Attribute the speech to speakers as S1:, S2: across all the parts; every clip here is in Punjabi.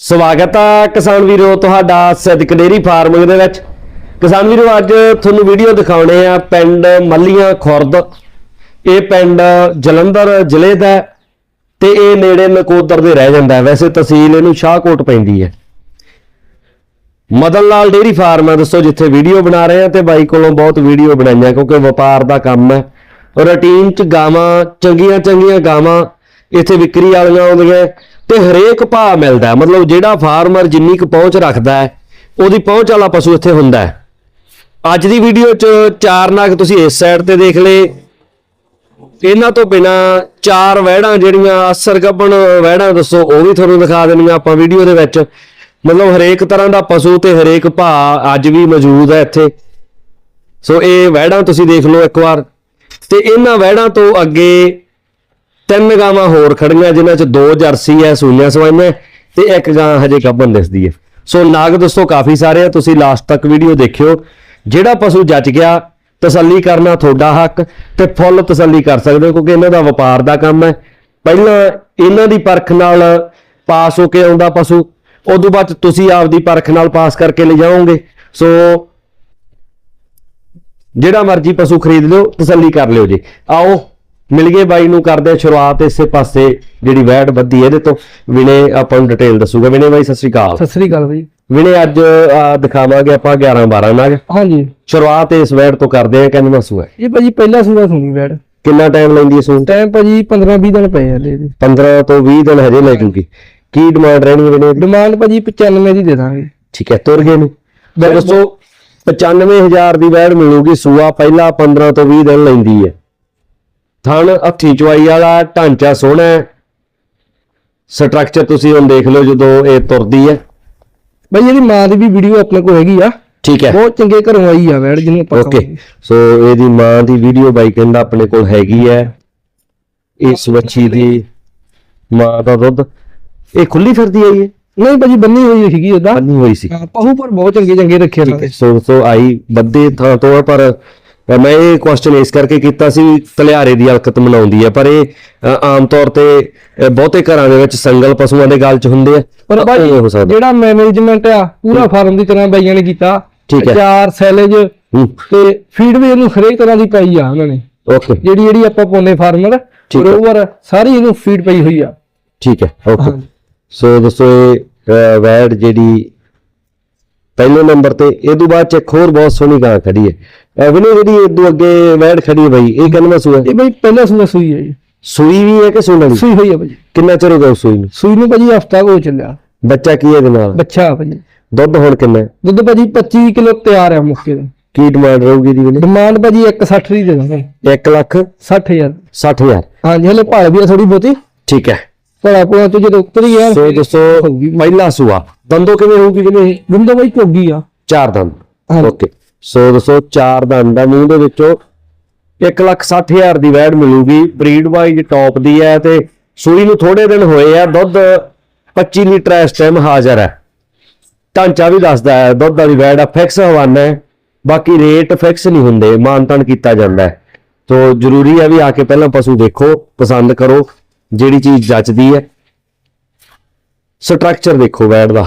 S1: ਸਵਾਗਤ ਹੈ ਕਿਸਾਨ ਵੀਰੋ, ਤੁਹਾਡਾ ਸਿੱਧਕ ਡੇਰੀ ਫਾਰਮਿੰਗ ਦੇ ਵਿੱਚ। ਕਿਸਾਨ ਵੀਰੋ, ਅੱਜ ਤੁਹਾਨੂੰ ਵੀਡੀਓ ਦਿਖਾਉਣੇ ਆ ਪਿੰਡ ਮੱਲੀਆਂ ਖੁਰਦ। ਇਹ ਪਿੰਡ ਜਲੰਧਰ ਜ਼ਿਲ੍ਹੇ ਦਾ ਹੈ ਤੇ ਇਹ ਨੇੜੇ ਨਕੋਦਰ ਦੇ ਰਹਿ ਜਾਂਦਾ ਵੈਸੇ ਤਹਿਸੀਲ ਇਹਨੂੰ ਸ਼ਾਹਕੋਟ ਪੈਂਦੀ ਹੈ। ਮਦਨ ਲਾਲ ਡੇਰੀ ਫਾਰਮ ਹੈ, ਦੱਸੋ ਜਿੱਥੇ ਵੀਡੀਓ ਬਣਾ ਰਹੇ ਆ ਤੇ ਬਾਈ ਕੋਲੋਂ ਬਹੁਤ ਵੀਡੀਓ ਬਣਾਈਆਂ, ਕਿਉਂਕਿ ਵਪਾਰ ਦਾ ਕੰਮ ਹੈ। ਰੂਟੀਨ ਚ ਗਾਵਾਂ ਚੰਗੀਆਂ ਚੰਗੀਆਂ ਗਾਵਾਂ ਇੱਥੇ ਵਿਕਰੀ ਵਾਲੀਆਂ ਆਉਂਦੀਆਂ। ਤੇ ਹਰੇਕ ਭਾਅ ਮਿਲਦਾ ਮਤਲਬ ਜਿਹੜਾ ਫਾਰਮਰ ਜਿੰਨੀ ਕੁ ਪਹੁੰਚ ਰੱਖਦਾ ਹੈ, ਉਹਦੀ ਪਹੁੰਚ ਵਾਲਾ ਪਸ਼ੂ ਇੱਥੇ ਹੁੰਦਾ ਹੈ। ਅੱਜ ਦੀ ਵੀਡੀਓ ਚ ਚਾਰ ਨਾਗ ਤੁਸੀਂ ਇਸ ਸਾਈਡ ਤੇ ਦੇਖ ਲਏ। ਇਹਨਾਂ ਤੋਂ ਬਿਨਾ ਚਾਰ ਵਹਿੜਾਂ ਜਿਹੜੀਆਂ, ਅਸਰ ਗੱਬਣ ਵਹਿੜਾਂ ਦੱਸੋ, ਉਹ ਵੀ ਤੁਹਾਨੂੰ ਦਿਖਾ ਦੇਣੀਆਂ ਆਪਾਂ ਵੀਡੀਓ ਦੇ ਵਿੱਚ। ਮਤਲਬ ਹਰੇਕ ਤਰ੍ਹਾਂ ਦਾ ਪਸ਼ੂ ਤੇ ਹਰੇਕ ਭਾਅ ਅੱਜ ਵੀ ਮੌਜੂਦ ਹੈ ਇੱਥੇ। ਸੋ ਇਹ ਵਹਿੜਾਂ ਤੁਸੀਂ ਦੇਖ ਲਓ ਇੱਕ ਵਾਰ। ਤੇ ਇਹਨਾਂ ਵਹਿੜਾਂ ਤੋਂ ਅੱਗੇ ਤਿੰਨ ਗਾਵਾਂ ਹੋਰ ਖੜੀਆਂ, ਜਿਨ੍ਹਾਂ ਚ ਦੋ ਜਰਸੀ ਹੈ ਸੂਈਆਂ ਸਵਾਈਆਂ ਤੇ ਇੱਕ ਗਾਂ ਹਜੇ ਕੱਬਨ ਦਿਸਦੀ ਹੈ ਸੋ ਨਾਗ ਦੋਸਤੋ, ਕਾਫੀ ਸਾਰੇ ਆ, ਤੁਸੀਂ ਲਾਸਟ ਤੱਕ ਵੀਡੀਓ ਦੇਖਿਓ। ਜਿਹੜਾ ਪਸ਼ੂ ਜੱਜ ਗਿਆ, ਤਸੱਲੀ ਕਰਨਾ ਤੁਹਾਡਾ ਹੱਕ ਤੇ ਫੁੱਲ ਤਸੱਲੀ ਕਰ ਸਕਦੇ ਹੋ, ਕਿਉਂਕਿ ਇਹਨਾਂ ਦਾ ਵਪਾਰ ਦਾ ਕੰਮ ਹੈ ਪਹਿਲਾਂ ਇਹਨਾਂ ਦੀ ਪਰਖ ਨਾਲ ਪਾਸ ਹੋ ਕੇ ਆਉਂਦਾ ਪਸ਼ੂ, ਉਦੋਂ ਬਾਅਦ ਤੁਸੀਂ ਆਪਦੀ ਪਰਖ ਨਾਲ ਪਾਸ ਕਰਕੇ ਲੈ ਜਾਓਗੇ ਸੋ ਜਿਹੜਾ ਮਰਜ਼ੀ ਪਸ਼ੂ ਖਰੀਦ ਲਿਓ, ਤਸੱਲੀ ਕਰ ਲਿਓ ਜੀ। ਆਓ ਮਿਲ ਗਏ ਬਾਈ ਨੂੰ ਕਰਦੇ ਸ਼ੁਰੂਆਤ ਇਸੇ ਪਾਸੇ ਜਿਹੜੀ ਵੈਟ ਵੱਧੀ ਇਹਦੇ ਤੋਂ। ਵਿਨੇ ਆਪਾਂ ਨੂੰ ਡਿਟੇਲ ਦੱਸੂਗਾ। ਵਿਨੇ ਬਾਈ ਸਤਿ ਸ਼੍ਰੀ ਅਕਾਲ।
S2: ਸਤਿ ਸ੍ਰੀ ਅਕਾਲ ਬਾਈ।
S1: ਵਿਨੇ ਅੱਜ ਦਿਖਾਵਾਂਗੇ ਆਪਾਂ 11 12 ਨਾਗ।
S2: ਹਾਂਜੀ।
S1: ਸ਼ੁਰੂਆਤ ਇਸ ਵੈਟ ਤੋਂ ਕਰਦੇ ਕਹਿੰਦੇ ਮਸੂ ਹੈ?
S2: ਇਹ ਭਾਜੀ ਪਹਿਲਾ ਸੂਆ ਸੁਣੀ ਬੈੜ
S1: ਕਿੰਨਾ ਟਾਈਮ ਲੈਂਦੀ ਹੈ ਸੂਣ?
S2: ਟਾਈਮ ਭਾਜੀ 15 20 ਦਿਨ ਪਏ ਆ ਲੈ ਦੇ
S1: 15 ਤੋਂ 20 ਦਿਨ ਹਜੇ ਲੈ ਜੂਗੀ। ਕੀ ਡਿਮਾਂਡ ਰਹਿਣੀ ਹੈ ਵਿਨੇ?
S2: ਡਿਮਾਂਡ ਭਾਜੀ 95 ਦੀ ਦੇ ਦਾਂਗੇ।
S1: ਠੀਕ ਹੈ ਤੁਰ ਗਏ ਨੂੰ। ਦੱਸੋ 95000 ਦੀ ਵੈਟ ਮਿਲੂਗੀ ਸੂਆ ਪਹਿਲਾ 15 ਤੋਂ 20 ਦਿਨ ਲੈਂਦੀ ਹੈ। ਥਣ ਹੱਥੀ ਚਵਾਈ ਵਾਲਾ ਢਾਂਚਾ ਸੋਹਣਾ ਹੈ। ਸਟਰਕਚਰ ਤੁਸੀਂ ਹੁਣ ਦੇਖ ਲਓ ਜਦੋਂ ਇਹ ਤੁਰਦੀ ਹੈ।
S2: ਭਾਈ ਇਹਦੀ ਮਾਂ ਦੀ ਵੀ ਵੀਡੀਓ ਆਪਣੇ ਕੋਲ ਹੈਗੀ ਆ।
S1: ਠੀਕ ਹੈ।
S2: ਬਹੁਤ ਚੰਗੇ ਘਰੋਂ ਆਈ ਆ ਬੈੜ ਜਿਹਨੂੰ ਆਪਾਂ
S1: ਓਕੇ। ਸੋ ਇਹਦੀ ਮਾਂ ਦੀ ਵੀਡੀਓ ਬਾਈ ਕਹਿੰਦਾ ਆਪਣੇ ਕੋਲ ਹੈਗੀ ਹੈ। ਇਸ ਵੱਛੀ ਦੀ ਮਾਂ ਦਾ ਦੁੱਧ। ਇਹ ਖੁੱਲੀ ਫਿਰਦੀ ਆਈ ਹੈ
S2: ਨਹੀਂ ਭਾਜੀ ਬੰਨੀ ਹੋਈ ਸੀਗੀ ਉਹਦਾ।
S1: ਬੰਨੀ ਹੋਈ ਸੀ।
S2: ਪਹੂ ਪਰ ਬਹੁਤ ਚੰਗੇ ਚੰਗੇ ਰੱਖੇ ਨੇ।
S1: ਸੋ ਸੋ ਆਈ ਬੱਦੇ ਥਾਂ ਤੋਂ ਪਰ ਅ, ਮੈਂ ਇਹ ਕੁਐਸਚਨ ਇਸ ਕਰਕੇ ਕੀਤਾ ਸੀ ਵੀ ਤਲਿਆਰੇ ਦੀ ਹਲਕਤ ਮਨਾਉਂਦੀ ਹੈ ਪਰ ਇਹ ਆਮ ਤੌਰ ਤੇ ਬਹੁਤੇ ਘਰਾਂ ਦੇ ਵਿੱਚ ਸੰਗਲ ਪਸ਼ੂਆਂ ਦੇ ਗਲ 'ਚ ਹੁੰਦੇ ਆ।
S2: ਪਰ
S1: ਤਾਂ ਇਹ ਹੋ ਸਕਦਾ।
S2: ਜਿਹੜਾ ਮੈਨੇਜਮੈਂਟ ਆ ਪੂਰਾ ਫਾਰਮ ਦੀ ਤਰ੍ਹਾਂ ਬਾਈਆਂ ਨੇ ਕੀਤਾ। ਚਾਰ ਸੈਲੇਜ ਤੇ ਫੀਡ ਵੀ ਇਹਨੂੰ ਹਰੇਕ ਤਰ੍ਹਾਂ ਦੀ ਪਾਈ ਆ ਉਹਨਾਂ ਨੇ।
S1: ਓਕੇ
S2: ਜਿਹੜੀ ਜਿਹੜੀ ਆਪਾਂ ਪਾਉਂਦੇ ਫਾਰਮਰ। ਬਰੋਬਰ ਸਾਰੀ ਇਹਨੂੰ ਫੀਡ ਪਈ ਹੋਈ ਆ।
S1: ਠੀਕ ਹੈ। ਓਕੇ। ਸੋ ਦੋਸਤੋ ਇਹ ਵੈਡ ਜਿਹੜੀ ਪਹਿਲੇ ਨੰਬਰ ਤੇ ਇਹ ਤੋਂ ਬਾਅਦ ਚ ਇੱਕ ਹੋਰ ਬਹੁਤ ਸੋਹਣੀ ਗਾਂ ਖੜੀ ਹੈ। ਐ ਵਿਨੇ ਜਿਹੜੀ ਇਹ ਤੋਂ ਅੱਗੇ ਵੈਡ ਖੜੀ ਹੈ ਬਾਈ ਇਹ ਕਿੰਨਾ ਸੂਆ?
S2: ਇਹ ਭਾਈ ਪਹਿਲਾ ਸੂਆ ਸੂਈ ਹੈ ਜੀ।
S1: ਸੂਈ ਵੀ ਹੈ ਕਿ ਸੂਣ ਵਾਲੀ
S2: ਸੂਈ ਹੋਈ ਆ ਭਾਜੀ।
S1: ਕਿੰਨਾ ਚਿਰ ਹੋ ਗਿਆ ਉਸ ਸੂਈ ਨੂੰ?
S2: ਸੂਈ ਨੂੰ ਭਾਜੀ ਹਫਤਾ ਹੋ ਚੱਲਿਆ।
S1: ਬੱਚਾ ਕੀ ਹੈ ਨਾਲ?
S2: ਬੱਚਾ ਭਾਜੀ।
S1: ਦੁੱਧ ਹੁਣ ਕਿੰਨਾ? ਹੈ?
S2: ਦੁੱਧ ਭਾਜੀ 25 ਕਿਲੋ ਤਿਆਰ ਆ ਮੁੱਕੇ ਦਾ
S1: ਕੀ ਡਿਮਾਂਡ ਰਹੂਗੀ ਦੀ ਵਿਨੇ
S2: ਡਿਮਾਂਡ ਭਾਜੀ 160 ਦੀ ਦੇ ਦਾਂਗੇ।
S1: 1 ਲੱਖ?
S2: 60000
S1: 60000
S2: ਹਾਂਜੀ ਹਲੇ ਭਾਲ ਵੀ ਥੋੜੀ ਬਹੁਤੀ।
S1: ਠੀਕ ਹੈ।
S2: ਭਲਾ ਭਲਾ ਤੋਂ ਜਦੋਂ ਉਤਰੀ ਆ।
S1: ਸੋ ਦੋਸਤੋ ਪਹਿਲਾ ਸੂਆ। ਦੰਦੋ ਕਿਵੇਂ ਹੋਊਗੀ ਵਿਨੇ
S2: ਗੁੰਦੋ ਭਾਈ ਕੋਗੀ ਆ।
S1: ਚਾਰ ਦੰਦ। ਓਕੇ। ਸੋ ਦੋਸਤੋ ਚਾਰ ਦੰਦ ਦਾ ਮੂੰਹ ਦੇ ਵਿੱਚੋਂ 160000 ਦੀ ਵੈਡ ਮਿਲੂਗੀ। ਬਰੀਡ ਵਾਈਜ਼ ਟੌਪ ਦੀ ਹੈ ਤੇ ਸੂਈ ਨੂੰ ਥੋੜੇ ਦਿਨ ਹੋਏ ਆ। ਦੁੱਧ 25 ਲੀਟਰ ਇਸ ਟਾਈਮ ਹਾਜ਼ਰ ਹੈ ਢਾਂਚਾ ਵੀ ਦੱਸਦਾ ਹੈ ਦੁੱਧ ਵਾਲੀ ਵੈਡ ਆ ਫਿਕਸ ਹਵਾਨਾ ਹੈ। ਬਾਕੀ ਰੇਟ ਫਿਕਸ ਨਹੀਂ ਹੁੰਦੇ। ਮਾਨਤਨ ਕੀਤਾ ਜਾਂਦਾ ਹੈ। ਤੋ ਜ਼ਰੂਰੀ ਹੈ ਵੀ ਆ ਕੇ ਪਹਿਲਾਂ ਪਸ਼ੂ ਦੇਖੋ ਪਸੰਦ ਕਰੋ। ਜਿਹੜੀ ਚੀਜ਼ ਜੱਚਦੀ ਹੈ। ਸਟਰਕਚਰ ਦੇਖੋ ਵੈਡ ਦਾ।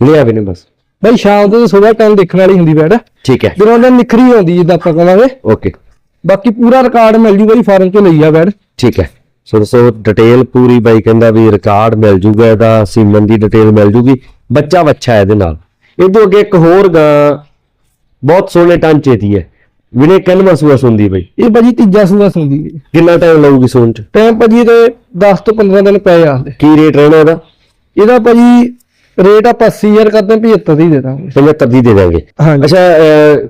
S1: ਲਿਆ ਵੀ ਨਹੀਂ ਬਸ।
S2: ਭਾਈ ਸ਼ਾਮ ਦੇ ਸਵੇਰ ਟਾਈਮ ਦੇਖਣ ਵਾਲੀ ਹੁੰਦੀ ਬੈਡ
S1: ਠੀਕ ਹੈ।
S2: ਦਿਨੋਂ ਦਿਨ ਨਿਖਰੀ ਆਉਂਦੀ ਜਿੱਦਾਂ ਆਪਾਂ ਕਹਾਂਗੇ
S1: ਓਕੇ
S2: ਬਾਕੀ ਪੂਰਾ ਰਿਕਾਰਡ ਮਿਲ ਜੂ ਭਾਈ ਫਾਰਮ ਚੋਂ ਲਈ ਆ ਬੈਡ
S1: ਠੀਕ ਹੈ। ਸੋ ਦੋਸਤੋ ਡਿਟੇਲ ਪੂਰੀ ਬਾਈ ਕਹਿੰਦਾ ਵੀ ਰਿਕਾਰਡ ਮਿਲ ਜੂਗਾ ਇਹਦਾ ਸੀਮਨ ਦੀ ਡਿਟੇਲ ਮਿਲ ਜੂਗੀ। ਬੱਚਾ ਬੱਚਾ ਇਹਦੇ ਨਾਲ। ਇਹਦੇ ਅੱਗੇ ਇੱਕ ਹੋਰ ਗਾਂ ਬਹੁਤ ਸੋਹਣੇ ਟਾਂਚੇ ਦੀ ਹੈ। ਵਿਨੇ ਕਨਮਾ ਸੂਆ ਸੁੰਦੀ ਬਈ?
S2: ਇਹ ਭਾਜੀ ਤੀਜਾ ਸੂਆ ਸੁਣਦੀ ਹੈ।
S1: ਕਿੰਨਾ ਟਾਈਮ ਲਊਗੀ ਸੂਣ ਚ?
S2: ਟਾਈਮ ਭਾਜੀ ਤੇ 10 ਤੋਂ 15 ਦਿਨ ਆ ਹਲੇ
S1: ਕੀ ਰੇਟ ਰਹਿਣਾ ਇਹਦਾ?
S2: ਇਹਦਾ ਭਾਜੀ ਰੇਟ ਆਪਾਂ 80000 ਕਰਦੇ ਹਾਂ, 75 ਦੀ ਦੇ ਦਾਂਗੇ।
S1: 75 ਦੀ ਦੇ ਦਾਂਗੇ। ਅੱਛਾ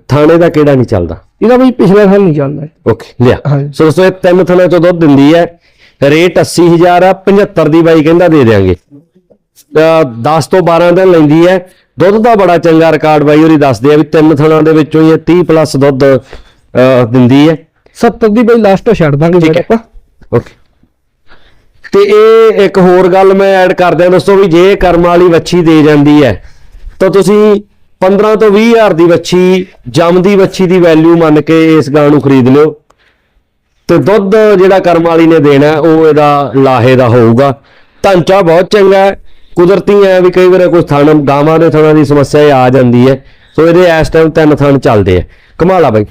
S1: ਥਾਣੇ ਦਾ ਕਿਹੜਾ ਨਹੀਂ ਚੱਲਦਾ?
S2: ਇਹਦਾ ਭਾਈ ਪਿਛਲੇ ਸਾਲ ਨਹੀਂ ਚੱਲਦਾ
S1: ਓਕੇ ਲਿਆ। ਸੋ ਦੋਸਤੋ ਇਹ ਤਿੰਨ ਥਣਾ ਚੋਂ ਦੁੱਧ ਦਿੰਦੀ ਹੈ। ਰੇਟ 80000 ਆ 75 ਦੀ ਬਾਈ ਕਹਿੰਦਾ ਦੇ ਦੇਾਂਗੇ 10 ਤੋਂ 12 ਦਿਨ ਲੈਂਦੀ ਹੈ। ਦੁੱਧ ਦਾ ਬੜਾ ਚੰਗਾ ਰਿਕਾਰਡ ਬਾਈ ਹੋਰੀ ਦੱਸਦੇ ਆ ਵੀ ਤਿੰਨ ਥਣਾਂ ਦੇ ਵਿੱਚੋਂ ਹੀ ਇਹ 30 ਪਲੱਸ ਦੁੱਧ ਦਿੰਦੀ ਹੈ।
S2: 70 ਦੀ ਭਾਈ ਲਾਸਟ ਛੱਡ ਦਾਂਗੇ
S1: ਠੀਕ
S2: ਫਿਰ
S1: ਹੈ।
S2: ਆਪਾਂ।
S1: ਓਕੇ। ਤੇ ਇਹ ਇੱਕ ਹੋਰ ਗੱਲ ਮੈਂ ਐਡ ਕਰ ਦਿਆਂ ਦੋਸਤੋ ਵੀ ਜੇ ਕਰਮ ਵਾਲੀ ਵੱਛੀ ਦੇ ਜਾਂਦੀ ਹੈ ਤਾਂ ਤੁਸੀਂ 15 ਤੋਂ 20 ਹਜ਼ਾਰ ਦੀ ਵੱਛੀ ਜੰਮਦੀ ਵੱਛੀ ਦੀ ਵੈਲਿਊ ਮੰਨ ਕੇ ਇਸ ਗਾਂ ਨੂੰ ਖਰੀਦ ਲਿਓ। ਤੇ ਦੁੱਧ ਜਿਹੜਾ ਕਰਮ ਵਾਲੀ ਨੇ ਦੇਣਾ ਉਹ ਇਹਦਾ ਲਾਹੇ ਦਾ ਹੋਊਗਾ। ਢਾਂਚਾ ਬਹੁਤ ਚੰਗਾ ਹੈ। ਕੁਦਰਤੀ ਹੈ ਵੀ ਕਈ ਵਾਰ ਕੋਈ ਥਣ, ਗਾਵਾਂ ਦੇ ਥਣਾਂ ਦੀ ਸਮੱਸਿਆ ਆ ਜਾਂਦੀ ਹੈ। ਸੋ ਇਹਦੇ ਇਸ ਟਾਈਮ ਤਿੰਨ ਥਣ ਚੱਲਦੇ ਆ। ਕਮਾਲ ਬਾਈ।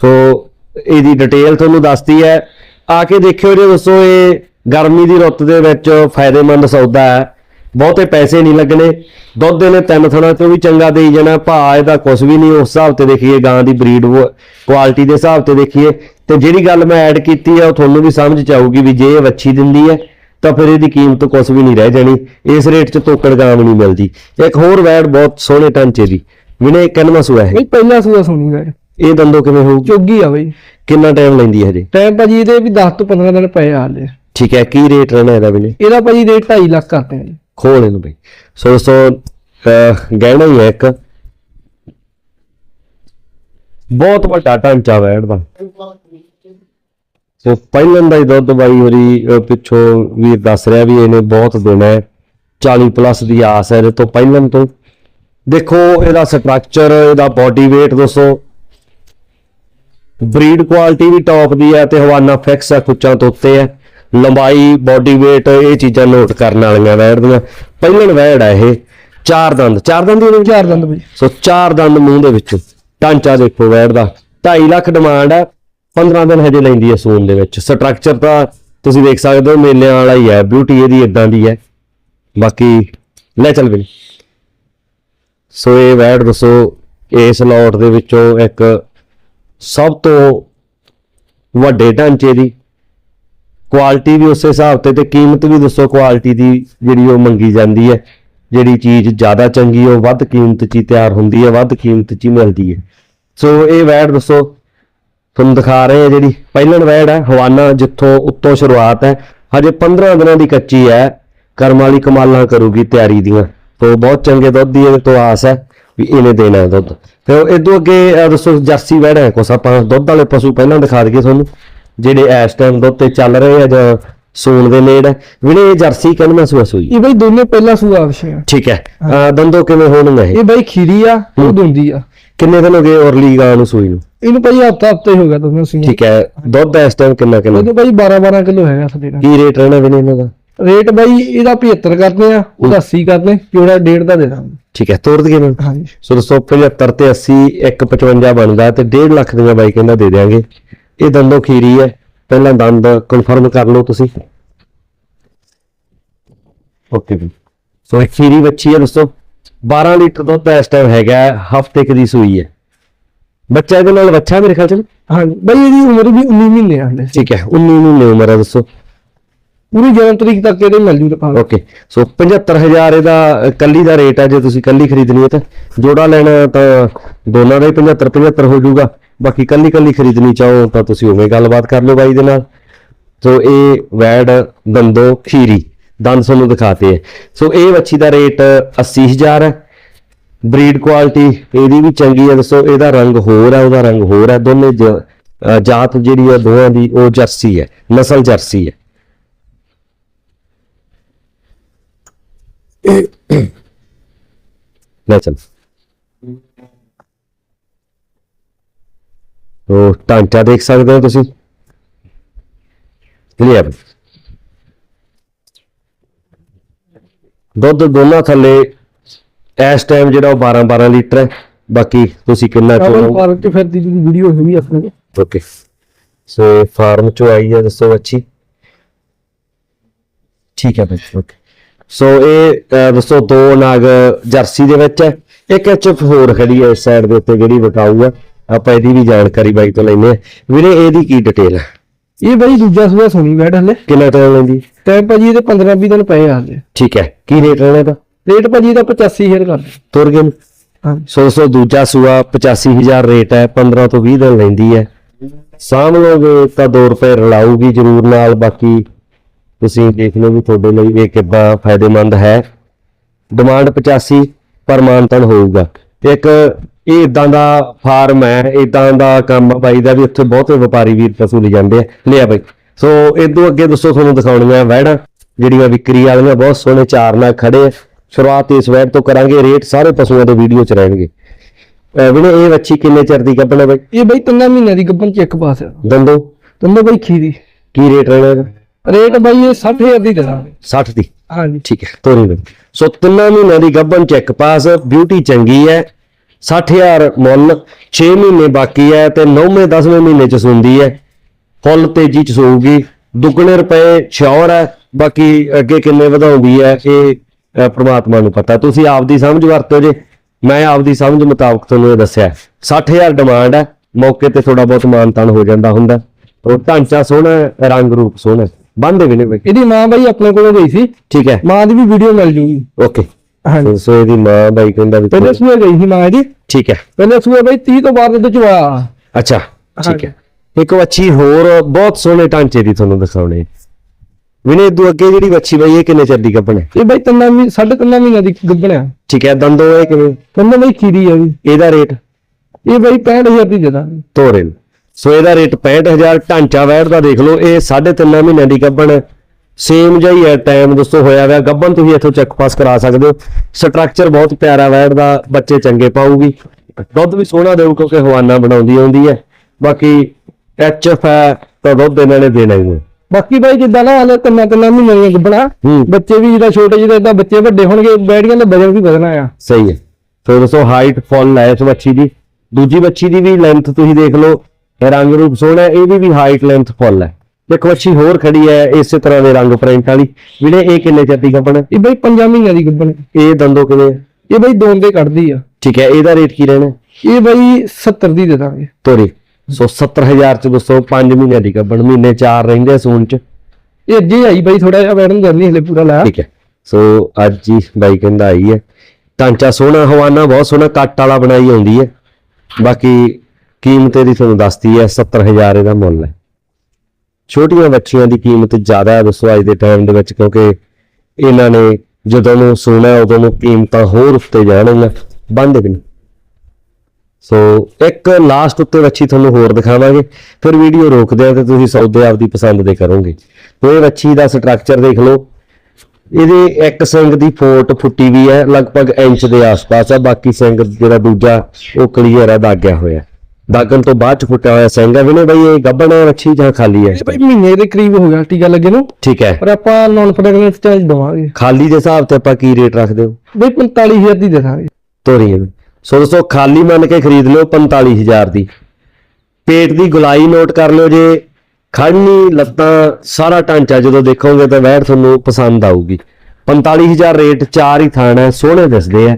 S1: ਸੋ ਇਹਦੀ ਡਿਟੇਲ ਤੁਹਾਨੂੰ ਦੱਸਦੀ ਹੈ। ਆ ਕੇ ਦੇਖਿਓ ਜੇ ਦੋਸਤੋ, ਇਹ ਗਰਮੀ ਦੀ ਰੁੱਤ ਦੇ ਵਿੱਚ ਫਾਇਦੇਮੰਦ ਸੌਦਾ ਹੈ। ਬਹੁਤੇ ਪੈਸੇ ਨਹੀਂ ਲੱਗਣੇ। ਦੁੱਧ ਇਹਨੇ ਤਿੰਨ ਥਣਾ ਤੋਂ ਵੀ ਚੰਗਾ ਦੇਈ ਜਾਣਾ। ਭਾਅ ਇਹਦਾ ਕੁਝ ਵੀ ਨਹੀਂ। ਉਸ ਹਿਸਾਬ ਤੇ ਦੇਖੀਏ ਗਾਂ ਦੀ ਬਰੀਡ ਕੁਆਲਿਟੀ ਦੇ ਹਿਸਾਬ ਤੇ ਦੇਖੀਏ। ਤੇ ਜਿਹੜੀ ਗੱਲ ਮੈਂ ਐਡ ਕੀਤੀ ਹੈ ਉਹ ਤੁਹਾਨੂੰ ਵੀ ਸਮਝ ਚ ਆਊਗੀ ਵੀ ਜੇ ਇਹ ਵੱਛੀ ਦਿੰਦੀ ਹੈ ਤਾਂ ਫਿਰ ਇਹਦੀ ਕੀਮਤ ਕੁਝ ਵੀ ਨਹੀਂ ਰਹਿ ਜਾਣੀ। ਇਸ ਰੇਟ 'ਚ ਤੋਕੜ ਗਾਂ ਵੀ ਨਹੀਂ ਮਿਲਦੀ। ਇੱਕ ਹੋਰ ਵੈੜ ਬਹੁਤ ਸੋਹਣੇ ਢਾਂਚੇ ਦੀ ਵਿਨੇ ਕਿੰਨਵਾਂ ਸੂਆ ਹੈ।
S2: ਬਈ ਪਹਿਲਾ ਸੂਆ ਸੁਣੀ ਵੈੜ
S1: ਇਹ ਦੰਦੋ ਕਿਵੇਂ ਹੋਊ?
S2: ਚੁੱਗੀ ਆ ਬਈ।
S1: ਕਿੰਨਾ ਟਾਈਮ ਲੈਂਦੀ ਹੈ ਹਜੇ?
S2: ਟਾਈਮ ਭਾਜੀ ਇਹਦੇ ਵੀ 10 ਤੋਂ 15 ਦਿਨ ਪਏ ਆ ਹਲੇ।
S1: ਠੀਕ ਹੈ ਕੀ ਰੇਟ ਰਹਿਣਾ ਇਹਦਾ ਵਿਨੇ?
S2: ਇਹਦਾ ਭਾਜੀ ਰੇਟ 2.5 ਲੱਖ ਕਰਦੇ ਆ। ਜੀ
S1: ਖੋਲ ਇਹਨੂੰ ਬਈ। ਸੋ ਸੋ ਗਹਿਣਾ ਹੀ ਹੈ ਇੱਕ। ਬਹੁਤ ਵੱਡਾ ਢਾਂਚਾ ਵੈੜ ਦਾ ਸੋ ਪਹਿਲਾਂ ਦਾ ਹੀ ਦੁੱਧ ਬਾਈ ਹੋਰੀ ਪਿੱਛੋਂ ਵੀ ਦੱਸ ਰਿਹਾ ਵੀ ਇਹਨੇ ਬਹੁਤ ਦੇਣਾ ਹੈ। 40 ਪਲੱਸ ਦੀ ਆਸ ਹੈ ਇਹਦੇ ਤੋਂ ਪਹਿਲਾਂ ਤੋਂ। ਦੇਖੋ ਇਹਦਾ ਸਟਰਕਚਰ ਇਹਦਾ ਬਾਡੀ weight ਦੋਸਤੋ ਬਰੀਡ ਕੁਆਲਿਟੀ ਵੀ ਟੌਪ ਦੀ ਹੈ ਤੇ ਹਵਾਨਾ ਫਿਕਸ ਹੈ ਖੁੱਚਾਂ ਤੋਂ ਉੱਤੇ ਹੈ। ਲੰਬਾਈ ਬਾਡੀ weight ਇਹ ਚੀਜ਼ਾਂ ਨੋਟ ਕਰਨ ਵਾਲੀਆਂ ਵੈੜ ਦੀਆਂ। ਪਹਿਲਣ ਵੈੜ ਹੈ ਇਹ। ਚਾਰ ਦੰਦ। ਚਾਰ ਦੰਦ ਨੇ?
S2: ਚਾਰ ਦੰਦ ਬਈ।
S1: ਸੋ ਚਾਰ ਦੰਦ ਮੂੰਹ ਦੇ ਵਿੱਚ। ਢਾਂਚਾ ਦੇਖੋ ਵੈੜ ਦਾ। 2.5 ਲੱਖ ਡਿਮਾਂਡ ਹੈ 15 ਦਿਨ ਹਜੇ ਲੈਂਦੀ ਹੈ ਸੂਨ ਦੇ ਵਿੱਚ। ਸਟਰਕਚਰ ਤਾਂ ਤੁਸੀਂ ਦੇਖ ਸਕਦੇ ਹੋ, ਮੇਲਿਆਂ ਵਾਲਾ ਹੀ ਹੈ ਬਿਊਟੀ ਇਹਦੀ ਇਦਾਂ ਦੀ ਹੈ। ਬਾਕੀ ਲੈ ਚੱਲ ਬਈ ਸੋ ਇਹ ਵੈੜ ਦੱਸੋ, ਇਸ ਲੋਟ ਦੇ ਵਿੱਚੋਂ ਇੱਕ ਸਭ ਤੋਂ ਵੱਡੇ ਢਾਂਚੇ ਦੀ ਕੁਆਲਿਟੀ ਵੀ ਉਸੇ ਹਿਸਾਬ ਤੇ ਤੇ ਕੀਮਤ ਵੀ ਦੱਸੋ ਕੁਆਲਿਟੀ ਦੀ ਜਿਹੜੀ ਉਹ ਮੰਗੀ ਜਾਂਦੀ ਹੈ। ਜਿਹੜੀ ਚੀਜ਼ ਜ਼ਿਆਦਾ ਚੰਗੀ, ਉਹ ਵੱਧ ਕੀਮਤ 'ਚ ਹੀ ਤਿਆਰ ਹੁੰਦੀ ਹੈ, ਵੱਧ ਕੀਮਤ 'ਚ ਹੀ ਮਿਲਦੀ ਹੈ। ਸੋ ਇਹ ਵੈੜ ਦੱਸੋ, ਤੁਹਾਨੂੰ ਦਿਖਾ ਰਹੇ ਆ ਜਿਹੜੀ ਪਹਿਲਣ ਵੈੜ ਹੈ, ਹਵਾਨਾ ਜਿੱਥੋਂ ਉੱਤੋਂ ਸ਼ੁਰੂਆਤ ਹੈ। ਹਜੇ 15 ਦਿਨਾਂ ਦੀ ਕੱਚੀ ਹੈ, ਕਰਮ ਵਾਲੀ ਕਮਾਲਾਂ ਕਰੂਗੀ ਤਿਆਰੀ ਦੀਆਂ। ਤੋਂ, ਬਹੁਤ ਚੰਗੇ ਦੁੱਧ ਦੀ ਇਹਦੇ ਤੋਂ ਆਸ ਹੈ ਵੀ ਇਹਨੇ ਦੇਣਾ ਹੈ ਦੁੱਧ। ਤੇ ਤੋਂ ਅੱਗੇ ਦੱਸੋ, ਜਰਸੀ ਵੈੜ ਹੈ ਕੁਛ? ਆਪਾਂ ਦੁੱਧ ਵਾਲੇ ਪਸ਼ੂ ਪਹਿਲਾਂ ਦਿਖਾ ਦਈਏ ਤੁਹਾਨੂੰ, ਜਿਹੜੇ ਇਸ ਟਾਈਮ ਦੁੱਧ ਤੇ ਚੱਲ ਰਹੇ ਆ ਜਾਂ ਸੂਣ ਦੇ ਨੇੜ ਵੀਰੇ ਇਹ ਜਰਸੀ ਕਿੰਨਾ ਸੂਆ ਸੂਈ?
S2: ਇਹ ਬਈ ਦੋਨੇ ਪਹਿਲਾ ਸੂਆ ਵਿਸ਼ੇ
S1: ਠੀਕ ਹੈ। ਦੰਦੋਂ ਕਿਵੇਂ ਹੋਣਗੇ ਇਹ?
S2: ਇਹ ਬਈ ਖੀਰੀ ਆ ਉਹ ਦੁੰਦੀ ਆ।
S1: ਕਿੰਨੇ ਦਿਨ ਹੋ ਗਏ ਔਰਲੀ ਗਾਂ ਨੂੰ ਸੂਈ ਨੂੰ?
S2: ਇਹਨੂੰ ਭਾਜੀ ਹਫਤਾ ਹਫਤਾ ਹੀ ਹੋ ਗਿਆ ਦੋਨੋਂ ਸੀ
S1: ਠੀਕ ਹੈ। ਦੁੱਧ ਇਸ ਟਾਈਮ ਕਿੰਨਾ ਕਿੰਨਾ?
S2: ਉਹਦੇ ਭਾਜੀ 12 12 ਕਿਲੋ ਹੈਗਾ ਸਦੇ ਦਾ
S1: ਕੀ ਰੇਟ ਰਹਿਣਾ ਵੀਰੇ ਇਹਨਾਂ ਦਾ?
S2: ਰੇਟ ਬਾਈ ਇਹਦਾ 75 ਕਰਦੇ ਆ ਉਹਦਾ 80 ਕਰਦੇ ਜੋੜਾ ਡੇਢ ਦਾ ਦੇ ਦਾਂਗੇ।
S1: ਠੀਕ ਹੈ। ਤੋੜ ਦਈਏ ਨਾ
S2: ਹਾਂਜੀ।
S1: ਸੋ ਦੋਸਤੋ 75 ਤੇ 80 155 ਬਣਦਾ ਤੇ 1.5 ਲੱਖ ਦੀਆਂ ਬਾਈ ਕਹਿੰਦਾ ਦੇ ਦੇਾਂਗੇ ਇਹ ਦੰਦੋਂ ਖੀਰੀ ਹੈ। ਪਹਿਲਾਂ ਦੰਦ ਕਨਫਰਮ ਕਰ ਲਓ ਤੁਸੀਂ। ਓਕੇ ਵੀ ਸੋ ਖੀਰੀ ਬੱਚੀ ਹੈ ਦੋਸਤੋ। 12 ਲੀਟਰ ਦੁੱਧ ਇਸ ਟਾਈਮ ਹੈਗਾ ਹਫ਼ਤੇ ਕੁ ਦੀ ਸੂਈ ਹੈ। ਬੱਚਾ ਇਹਦੇ ਨਾਲ ਬੱਚਾ ਮੇਰੇ ਖਿਆਲ ਚ?
S2: ਹਾਂਜੀ ਬਾਈ ਇਹਦੀ ਉਮਰ ਵੀ 19 ਮਹੀਨੇ ਆ
S1: ਠੀਕ ਹੈ 19 ਮਹੀਨੇ ਉਮਰ ਹੈ ਦੋਸਤੋ।
S2: ਪੂਰੀ ਜਨਮ ਤਰੀਕ ਤੱਕ ਇਹਦੇ ਮਿਲ ਜੂ ਰਖਾ
S1: ਓਕੇ ਸੋ 75000 ਇਹਦਾ ਕੱਲੀ ਦਾ ਰੇਟ ਹੈ ਜੇ ਤੁਸੀਂ ਕੱਲੀ ਖਰੀਦਣੀ ਹੈ ਤਾਂ। ਜੋੜਾ ਲੈਣਾ ਤਾਂ ਦੋਨਾਂ ਦਾ ਹੀ 75 75 ਹੋ ਜਾਊਗਾ। ਬਾਕੀ ਕੱਲੀ ਕੱਲੀ ਖਰੀਦਣੀ ਚਾਹੋ ਤਾਂ ਤੁਸੀਂ ਉਵੇਂ ਗੱਲਬਾਤ ਕਰ ਲਓ ਬਾਈ ਦੇ ਨਾਲ। ਸੋ ਇਹ ਵੈਡ ਦੰਦੋ ਖੀਰੀ ਦੰਦ ਤੁਹਾਨੂੰ ਦਿਖਾਤੇ ਹੈ ਸੋ ਇਹ ਵੱਛੀ ਦਾ ਰੇਟ 80000 ਹੈ। ਬਰੀਡ ਕੁਆਲਿਟੀ ਇਹਦੀ ਵੀ ਚੰਗੀ ਹੈ ਦੱਸੋ ਇਹਦਾ ਰੰਗ ਹੋਰ ਹੈ ਉਹਦਾ ਰੰਗ ਹੋਰ ਹੈ ਦੋਨੇ ਜਾਤ ਜਿਹੜੀ ਹੈ ਦੋਵਾਂ ਦੀ ਉਹ ਜਰਸੀ ਹੈ ਨਸਲ ਜਰਸੀ ਹੈ ਲੈ ਚੱਲ। ਉਹ ਢਾਂਚਾ ਦੇਖ ਸਕਦੇ ਹੋ ਤੁਸੀਂ? ਕਲੀਅਰ ਦੁੱਧ ਦੋਨਾਂ ਥੱਲੇ ਇਸ ਟਾਈਮ ਜਿਹੜਾ ਉਹ 12 12 ਲੀਟਰ ਹੈ। ਬਾਕੀ ਤੁਸੀਂ ਕਿੰਨਾ ਚੋਣੋ
S2: ਪਾਰਕ ਚ ਫਿਰਦੀ ਦੀ ਵੀਡੀਓ ਹੋਈ ਆਪਣੇ।
S1: ਓਕੇ ਸੋ ਫਾਰਮ ਚੋਂ ਆਈ ਹੈ ਦੱਸੋ ਅੱਛੀ ਠੀਕ ਹੈ ਬਈ ਓਕੇ ਸੋ ਇਹ ਦੱਸੋ ਦੋ ਨਾਗ ਜਰਸੀ ਦੇ ਵਿੱਚ ਹੈ। ਇੱਕ ਐਚਐਫ ਹੋਰ ਖੜੀ ਹੈ ਇਸ ਸਾਈਡ ਦੇ ਉੱਤੇ ਜਿਹੜੀ ਵਿਕਾਊ ਹੈ। ਆਪਾਂ ਇਹਦੀ ਵੀ ਜਾਣਕਾਰੀ ਬਾਈ ਤੋਂ ਲੈਨੇ ਆ ਵੀਰੇ ਇਹਦੀ ਕੀ ਡਿਟੇਲ ਹੈ
S2: ਇਹ ਬਾਈ ਦੂਜਾ ਸੂਆ ਸੁਣੀ ਬੈਠ ਹਲੇ।
S1: ਕਿੰਨਾ ਟਾਈਮ ਲੈਂਦੀ?
S2: ਟਾਈਮ ਭਾਜੀ ਇਹਦੇ 15 20 ਦਿਨ ਪਏ ਆ ਹਲੇ।
S1: ਠੀਕ ਹੈ। ਕੀ ਰੇਟ ਰਹਿਣਾ ਇਹਦਾ?
S2: ਰੇਟ ਭਾਜੀ ਇਹਦਾ 85000 ਕਰਦੇ
S1: ਤੁਰ ਗਏ। ਸੋ ਸੋ ਦੂਜਾ ਸੂਆ 85000 ਰੇਟ ਹੈ 15 ਤੋਂ 20 ਦਿਨ ਲੈਂਦੀ ਹੈ। ਸਾਂਭ ਲਓਗੇ ਤਾਂ 2 ਰੁਪਏ ਰਲਾਊਗੀ ਜ਼ਰੂਰ ਨਾਲ ਬਾਕੀ ਤੁਸੀਂ ਦੇਖ ਲਓ ਵੀ ਤੁਹਾਡੇ ਲਈ ਇਹ ਕਿੱਦਾਂ ਫਾਇਦੇਮੰਦ ਹੈ। ਡਿਮਾਂਡ 85 ਪਰ ਮਾਨਤਨ ਹੋਊਗਾ। ਤੇ ਇੱਕ ਇਹ ਇਦਾਂ ਦਾ ਫਾਰਮ ਹੈ ਇਦਾਂ ਦਾ ਕੰਮ ਬਾਈ ਦਾ ਵੀ ਉੱਥੇ ਬਹੁਤੇ ਵਪਾਰੀ ਵੀਰ ਪਸ਼ੂ ਲੈ ਜਾਂਦੇ ਆ। ਲਿਆ ਬਾਈ। ਸੋ ਇਦੋਂ ਅੱਗੇ ਦੱਸੋ ਤੁਹਾਨੂੰ ਦਿਖਾਉਣੀਆਂ ਵੈੜਾਂ ਜਿਹੜੀਆਂ ਵਿਕਰੀ ਵਾਲੀਆਂ ਬਹੁਤ ਸੋਹਣੇ ਚਾਰ ਨਾਲ ਖੜੇ ਆ। ਸ਼ੁਰੂਆਤ ਇਸ ਵੈੜ ਤੋਂ ਕਰਾਂਗੇ ਰੇਟ ਸਾਰੇ ਪਸ਼ੂਆਂ ਦੇ ਵੀਡੀਓ ਚ ਰਹਿਣਗੇ। ਵੀਰੇ ਇਹ ਵੱਛੀ ਕਿੰਨੇ ਚਿਰ ਦੀ ਗੱਭਣ ਹੈ ਬਾਈ?
S2: ਇਹ ਬਾਈ ਤਿੰਨਾਂ ਮਹੀਨਿਆਂ ਦੀ ਗੱਭਣ ਚ ਇੱਕ ਪਾਸ ਆ
S1: ਦੰਦੋ?
S2: ਤੰਦੋ ਬਾਈ ਖੀਰੀ।
S1: ਕੀ ਰੇਟ ਰਹਿਣਾ ਇਹਦਾ?
S2: ਰੇਟ ਬਾਈ ਇਹ 60000 ਦੀ ਦੇ ਦਾਂਗੇ
S1: 60 ਦੀ।
S2: ਹਾਂਜੀ।
S1: ਠੀਕ ਹੈ, ਤੋਰੀ ਦੇ ਸੋ ਤਿੰਨਾਂ ਮਹੀਨਿਆਂ ਦੀ ਗੱਬਨ ਚੈੱਕ ਪਾਸ ਬਿਊਟੀ ਚੰਗੀ ਹੈ 60000 ਮੁੱਲ 6 ਮਹੀਨੇ ਬਾਕੀ ਹੈ ਤੇ 9ਵੇਂ 10ਵੇਂ ਮਹੀਨੇ ਚ ਸੁੰਦੀ ਹੈ। ਫੁੱਲ ਤੇਜ਼ੀ ਚ ਸੂਗੀ ਦੁੱਗਣੇ ਰੁਪਏ ਸ਼ੋਰ ਹੈ, ਬਾਕੀ ਅੱਗੇ ਕਿੰਨੇ ਵਧਾਉਂਦੀ ਹੈ, ਇਹ ਪ੍ਰਮਾਤਮਾ ਨੂੰ ਪਤਾ। ਤੁਸੀਂ ਆਪਦੀ ਸਮਝ ਵਰਤੋ ਜੇ, ਮੈਂ ਆਪਦੀ ਸਮਝ ਮੁਤਾਬਕ ਤੁਹਾਨੂੰ ਇਹ ਦੱਸਿਆ 60000 ਡਿਮਾਂਡ ਹੈ, ਮੌਕੇ ਤੇ ਥੋੜਾ ਬਹੁਤ ਮਾਨਤਾਨ ਹੋ ਜਾਂਦਾ ਹੁੰਦਾ। ਉਹ ਢਾਂਚਾ ਸੋਹਣਾ ਰੰਗ ਰੂਪ ਸੋਹਣਾ ਬੰਦੇ ਵੀ ਨੇ ਬਈ
S2: ਇਹਦੀ ਮਾਂ ਬਾਈ ਆਪਣੇ ਕੋਲੋਂ ਗਈ ਸੀ।
S1: ਠੀਕ ਹੈ।
S2: ਮਾਂ ਦੀ ਵੀ ਵੀਡੀਓ ਮਿਲ ਜੂਗੀ।
S1: ਓਕੇ
S2: ਹਾਂਜੀ।
S1: ਸੋ ਇਹਦੀ ਮਾਂ ਬਾਈ ਕਹਿੰਦਾ ਵੀ
S2: ਪਹਿਲੇ ਸੂਏ ਗਈ ਸੀ ਮਾਂ ਇਹਦੀ।
S1: ਠੀਕ ਹੈ।
S2: ਪਹਿਲੇ ਸੂਏ ਬਾਈ 30 ਤੋਂ ਬਾਅਦ ਇਹਦੇ ਚ ਆ
S1: ਅੱਛਾ ਠੀਕ। ਹੈ। ਇੱਕ ਵੱਛੀ ਹੋਰ ਬਹੁਤ ਸੋਹਣੇ ਢਾਂਚੇ ਦੀ ਤੁਹਾਨੂੰ ਦਿਖਾਉਣੇ। ਵਿਨੇ ਇਦੋਂ ਅੱਗੇ ਜਿਹੜੀ ਵੱਛੀ ਬਈ ਇਹ ਕਿੰਨੇ ਚਿਰ ਦੀ ਗੱਭਣ ਹੈ?
S2: ਇਹ ਬਾਈ ਤਿੰਨਾਂ ਮਹੀਨੇ ਸਾਢੇ ਤਿੰਨਾਂ ਮਹੀਨਿਆਂ ਦੀ ਗੱਭਣਿਆ
S1: ਠੀਕ ਹੈ ਦੰਦੋ ਇਹ ਕਿਵੇਂ?
S2: ਤੰਦੋ ਬਾਈ ਖੀਰੀ ਆ ਵੀ
S1: ਇਹਦਾ ਰੇਟ
S2: ਇਹ ਬਾਈ 65000 ਦੀ ਦੇ ਦਾਂਗੇ।
S1: ਤੋਰੇ। ਸੋ ਇਹਦਾ ਰੇਟ 65000 ਢਾਂਚਾ ਵੈੜ ਦਾ ਦੇਖ ਲਓ ਇਹ 3.5 ਮਹੀਨਿਆਂ ਦੀ ਗੱਭਣ ਸੇਮ ਜਿਹਾ ਹੀ ਹੈ ਟਾਈਮ ਦੋਸਤੋ ਹੋਇਆ ਹੋਇਆ। ਗੱਭਣ ਤੁਸੀਂ ਇੱਥੋਂ ਚੈੱਕ ਪਾਸ ਕਰਾ ਸਕਦੇ ਹੋ। ਸਟਰਕਚਰ ਬਹੁਤ ਪਿਆਰਾ ਵੈੜ ਦਾ ਬੱਚੇ ਚੰਗੇ ਪਾਊਗੀ। ਦੁੱਧ ਵੀ ਸੋਹਣਾ ਦੇਊ ਕਿਉਂਕਿ ਹਵਾਨਾ ਬਣਾਉਂਦੀ ਆਉਂਦੀ ਹੈ। ਬਾਕੀ ਐਚਐਫ ਹੈ ਤਾਂ ਦੁੱਧ ਇਹਨਾਂ ਨੇ ਦੇਣਾ ਹੀ ਹੈ।
S2: ਬਾਕੀ ਬਾਈ ਜਿੱਦਾਂ ਨਾ ਹਾਲੇ ਤਿੰਨਾਂ ਤਿੰਨਾਂ ਮਹੀਨਿਆਂ ਦੀਆਂ ਗੱਭਣਾ
S1: ਹੂੰ।
S2: ਬੱਚੇ ਵੀ ਜਿਹਦਾ ਛੋਟੇ ਜਿਹੇ ਇਦਾਂ ਬੱਚੇ ਵੱਡੇ ਹੋਣਗੇ ਬੈੜੀਆਂ ਦਾ ਵਜਨ ਵੀ ਵਧਣਾ ਆ।
S1: ਸਹੀ ਹੈ। ਫਿਰ ਦੋਸਤੋ ਹਾਈਟ ਫੁੱਲ ਹੈ ਇਸ ਬੱਚੀ ਦੀ। ਦੂਜੀ ਬੱਚੀ ਦੀ ਵੀ ਲੈਂਥ ਤੁਸੀਂ ਦੇਖ ਲਓ। ਇਹ ਰੰਗ ਰੂਪ ਸੋਹਣਾ ਹੈ, ਇਹਦੀ ਵੀ ਹਾਈਟ ਲੈਂਥ ਫੁੱਲ ਹੈ। ਇੱਕ ਬੱਚੀ ਹੋਰ ਖੜੀ ਹੈ ਇਸੇ ਤਰ੍ਹਾਂ ਦੇ ਰੰਗ ਪ੍ਰਿੰਟ ਵਾਲੀ। ਵੀਰੇ ਇਹ ਕਿੰਨੇ ਚੱਦੀ ਕੱਪਣ
S2: ਇਹ ਬਾਈ ਪੰਜਾਂ ਮਹੀਨਿਆਂ ਦੀ ਗੱਭਣ
S1: ਇਹ ਦੰਦੋ ਕਿਵੇਂ ਹੈ?
S2: ਇਹ ਬਾਈ ਦੋਨ ਦੇ ਕੱਢਦੀ ਆ।
S1: ਠੀਕ ਹੈ ਇਹਦਾ ਰੇਟ ਕੀ ਰਹਿਣਾ
S2: ਇਹ ਬਾਈ 70 ਦੀ ਦੇ ਦਾਂਗੇ।
S1: ਤੋਰੀ। ਸੋ 70000 ਚ ਦੋਸਤੋ 5 ਮਹੀਨਿਆਂ ਦੀ ਕੱਪਣ ਮਹੀਨੇ 4 ਰਹਿੰਦੇ ਸੂਨ ਚ।
S2: ਇਹ ਅੱਜੇ ਆਈ ਬਾਈ ਥੋੜਾ ਜਿਹਾ ਵੈੜਨ ਕਰਨੀ ਹਲੇ ਪੂਰਾ ਲਾਇਆ
S1: ਠੀਕ ਹੈ। ਸੋ ਅੱਜ ਹੀ ਬਾਈ ਕਹਿੰਦਾ ਆਈ ਹੈ। ਢਾਂਚਾ ਸੋਹਣਾ ਹਵਾਨਾ ਬਹੁਤ ਸੋਹਣਾ ਕੱਟ ਵਾਲਾ ਬਣਾਈ ਆਉਂਦੀ ਹੈ। ਬਾਕੀ ਕੀਮਤ ਇਹਦੀ ਤੁਹਾਨੂੰ ਦੱਸਦੀ ਹੈ 70000 ਇਹਦਾ ਮੁੱਲ ਹੈ। ਛੋਟੀਆਂ ਬੱਚੀਆਂ ਦੀ ਕੀਮਤ ਜ਼ਿਆਦਾ ਹੈ ਦੋਸਤੋ ਅੱਜ ਦੇ ਟਾਈਮ ਦੇ ਵਿੱਚ, ਕਿਉਂਕਿ ਇਹਨਾਂ ਨੇ ਜਦੋਂ ਨੂੰ ਸੋਨਾ ਉਦੋਂ ਨੂੰ ਕੀਮਤਾਂ ਹੋਰ ਉੱਤੇ ਜਾਣਗੀਆਂ ਬੰਦ ਵੀ ਨਹੀਂ। ਸੋ ਇੱਕ ਲਾਸਟ ਉੱਤੇ ਵੱਛੀ ਤੁਹਾਨੂੰ ਹੋਰ ਦਿਖਾਵਾਂਗੇ, ਫਿਰ ਵੀਡੀਓ ਰੋਕਦੇ ਆ ਤੇ ਤੁਸੀਂ ਸੌਦੇ ਆਪਦੀ ਪਸੰਦ ਦੇ ਕਰੋਗੇ। ਤੇ ਇਹ ਵੱਛੀ ਦਾ ਸਟਰਕਚਰ ਦੇਖ ਲਓ। ਇਹਦੇ ਇੱਕ ਸਿੰਗ ਦੀ ਫੋਟ ਫੁੱਟੀ ਵੀ ਹੈ, ਲਗਭਗ ਇੰਚ ਦੇ ਆਸ-ਪਾਸ ਆ, ਬਾਕੀ ਸਿੰਗ ਜਿਹੜਾ ਦੂਜਾ, ਉਹ ਕਲੀਅਰ ਹੈ ਦਾਗਿਆ ਹੋਇਆ। ਦਾਗਣ ਤੋਂ ਬਾਅਦ ਚ ਫੁੱਟਿਆ ਹੋਇਆ ਸਿੰਗ ਹੈ। ਵਿਨੇ ਬਈ ਇਹ ਗੱਬਣ ਹੈ ਵੱਛੀ ਜਾਂ ਖਾਲੀ ਹੈ?
S2: ਇਹ ਬਾਈ ਮਹੀਨੇ ਦੇ ਕਰੀਬ ਹੋ ਗਿਆ ਟੀਕਾ ਲੱਗੇ ਨੂੰ।
S1: ਠੀਕ ਹੈ।
S2: ਪਰ ਆਪਾਂ ਨਾਨ ਪ੍ਰੈਗਨੈਂਟ ਸਟੇਜ ਦਵਾਂਗੇ।
S1: ਖਾਲੀ ਦੇ ਹਿਸਾਬ ਤੇ ਆਪਾਂ ਕੀ ਰੇਟ ਰੱਖਦੇ ਹੋ?
S2: ਬਈ 45000 ਦੀ ਦੇ ਦਾਂਗੇ।
S1: ਤੋਰੀ ਨੂੰ ਸੋ ਦੋਸਤੋ ਖਾਲੀ ਮੰਨ ਕੇ ਖਰੀਦ ਲਿਓ 45000 ਦੀ। ਪੇਟ ਦੀ ਗੁਲਾਈ ਨੋਟ ਕਰ ਲਿਓ ਜੇ। ਖੜਨੀ ਲੱਤਾਂ ਸਾਰਾ ਢਾਂਚਾ ਜਦੋਂ ਦੇਖੋਗੇ ਤਾਂ ਵੈਰ ਤੁਹਾਨੂੰ ਪਸੰਦ ਆਊਗੀ। 45000 ਰੇਟ ਚਾਰ ਹੀ ਥਾਣ ਹੈ ਸੋਹਣੇ ਦਿਸਦੇ ਆ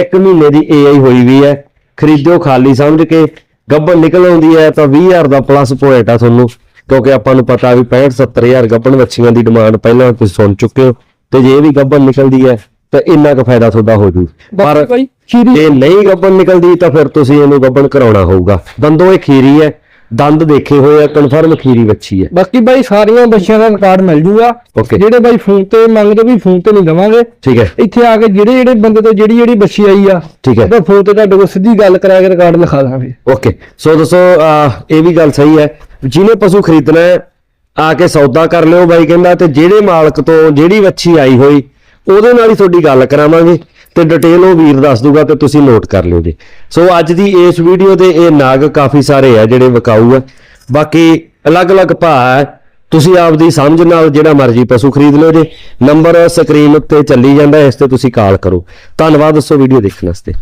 S1: ਇੱਕ ਮਹੀਨੇ ਦੀ ਏਆਈ ਹੋਈ ਵੀ ਹੈ। ਖਰੀਦੋ ਖਾਲੀ ਸਮਝ ਕੇ। ਗੱਬਨ ਨਿਕਲ ਆਉਂਦੀ ਹੈ ਤਾਂ 20000 ਦਾ ਪਲੱਸ ਪੁਆਇੰਟ ਆ ਤੁਹਾਨੂੰ ਕਿਉਂਕਿ ਆਪਾਂ ਨੂੰ ਪਤਾ ਵੀ 65 70000 ਗੱਬਨ ਵੱਛੀਆਂ ਦੀ ਡਿਮਾਂਡ ਪਹਿਲਾਂ ਤੁਸੀਂ ਸੁਣ ਚੁੱਕੇ ਹੋ ਤੇ ਜੇ ਵੀ ਗੱਬਨ ਨਿਕਲਦੀ ਹੈ ਤਾਂ ਇੰਨਾ ਕੁ ਫਾਇਦਾ ਤੁਹਾਡਾ ਹੋ ਜੂ। ਪਰ ਜੇ ਨਹੀਂ ਗੱਬਨ ਨਿਕਲਦੀ ਤਾਂ ਫਿਰ ਤੁਸੀਂ ਇਹਨੂੰ ਗੱਬਨ ਕਰਾਉਣਾ ਹੋਊਗਾ। ਦੰਦੋਂ ਇਹ ਖੀਰੀ ਹੈ ਦੰਦ ਦੇਖੇ ਹੋਏ ਆ ਕਨਫਰਮ ਖੀਰੀ ਵੱਛੀ ਹੈ
S2: ਬਾਕੀ ਬਾਈ ਸਾਰੀਆਂ ਬੱਚਿਆਂ ਦਾ ਰਿਕਾਰਡ ਮਿਲ ਜੂਗਾ। ਜਿਹੜੇ ਬਾਈ ਫੋਨ ਤੇ ਮੰਗਦੇ ਵੀ ਫੋਨ ਤੇ ਨਹੀਂ ਦਵਾਂਗੇ
S1: ਠੀਕ ਹੈ।
S2: ਇੱਥੇ ਆ ਕੇ ਜਿਹੜੇ ਜਿਹੜੇ ਬੰਦੇ ਤੋਂ ਜਿਹੜੀ ਜਿਹੜੀ ਬੱਚੀ ਆਈ ਆ
S1: ਠੀਕ ਹੈ।
S2: ਉਹਦਾ ਫੋਨ ਤੇ ਤੁਹਾਡੇ ਕੋਲ ਸਿੱਧੀ ਗੱਲ ਕਰਾ ਕੇ ਰਿਕਾਰਡ ਲਿਖਾ ਦਾਂਗੇ।
S1: ਓਕੇ ਸੋ ਦੋਸਤੋ ਅਹ, ਇਹ ਵੀ ਗੱਲ ਸਹੀ ਹੈ। ਜਿਹਨੇ ਪਸ਼ੂ ਖਰੀਦਣਾ ਹੈ ਆ ਕੇ ਸੌਦਾ ਕਰ ਲਿਓ ਬਾਈ ਕਹਿੰਦਾ ਤੇ ਜਿਹੜੇ ਮਾਲਕ ਤੋਂ ਜਿਹੜੀ ਵੱਛੀ ਆਈ ਹੋਈ ਉਹਦੇ ਨਾਲ ਹੀ ਤੁਹਾਡੀ ਗੱਲ ਕਰਾਵਾਂਗੇ। ਤੇ ਡਿਟੇਲ ਉਹ ਵੀਰ ਦੱਸ ਦੂਗਾ ਤੇ ਤੁਸੀਂ ਨੋਟ ਕਰ ਲਿਓ ਜੀ। ਸੋ ਅੱਜ ਦੀ ਇਸ ਵੀਡੀਓ ਦੇ ਇਹ ਨਾਗ ਕਾਫੀ ਸਾਰੇ ਆ ਜਿਹੜੇ ਵਿਕਾਊ ਆ। ਬਾਕੀ ਅਲੱਗ-ਅਲੱਗ ਭਾਅ ਹੈ ਤੁਸੀਂ ਆਪਦੀ ਸਮਝ ਨਾਲ ਜਿਹੜਾ ਮਰਜ਼ੀ ਪਸ਼ੂ ਖਰੀਦ ਲਿਓ ਜੇ। ਨੰਬਰ ਸਕਰੀਨ ਉੱਤੇ ਚੱਲੀ ਜਾਂਦਾ, ਇਸ ਤੇ ਤੁਸੀਂ ਕਾਲ ਕਰੋ। ਧੰਨਵਾਦ, ਦੱਸੋ ਵੀਡੀਓ ਦੇਖਣ ਵਾਸਤੇ।